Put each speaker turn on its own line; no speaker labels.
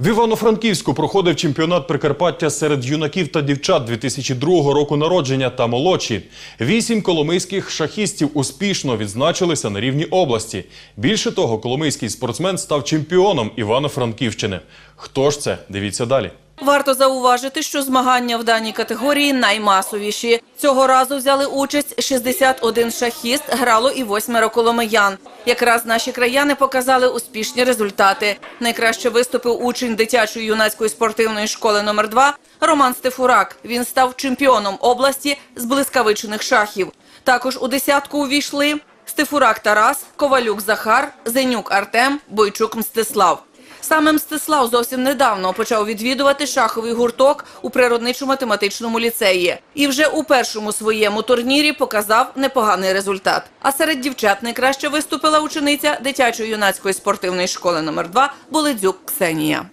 В Івано-Франківську проходив чемпіонат Прикарпаття серед юнаків та дівчат 2002 року народження та молодші. Вісім коломийських шахістів успішно відзначилися на рівні області. Більше того, коломийський спортсмен став чемпіоном Івано-Франківщини. Хто ж це? Дивіться далі.
Варто зауважити, що змагання в даній категорії наймасовіші. Цього разу взяли участь 61 шахіст, грало і восьмеро коломиян. Якраз наші краяни показали успішні результати. Найкраще виступив учень дитячої юнацької спортивної школи номер 2 Роман Стефурак. Він став чемпіоном області з блискавичних шахів. Також у десятку увійшли Стефурак Тарас, Ковалюк Захар, Зенюк Артем, Бойчук Мстислав. Саме Мстислав зовсім недавно почав відвідувати шаховий гурток у природничо-математичному ліцеї. І вже у першому своєму турнірі показав непоганий результат. А серед дівчат найкраще виступила учениця дитячої юнацької спортивної школи номер 2 Боледзюк Ксенія.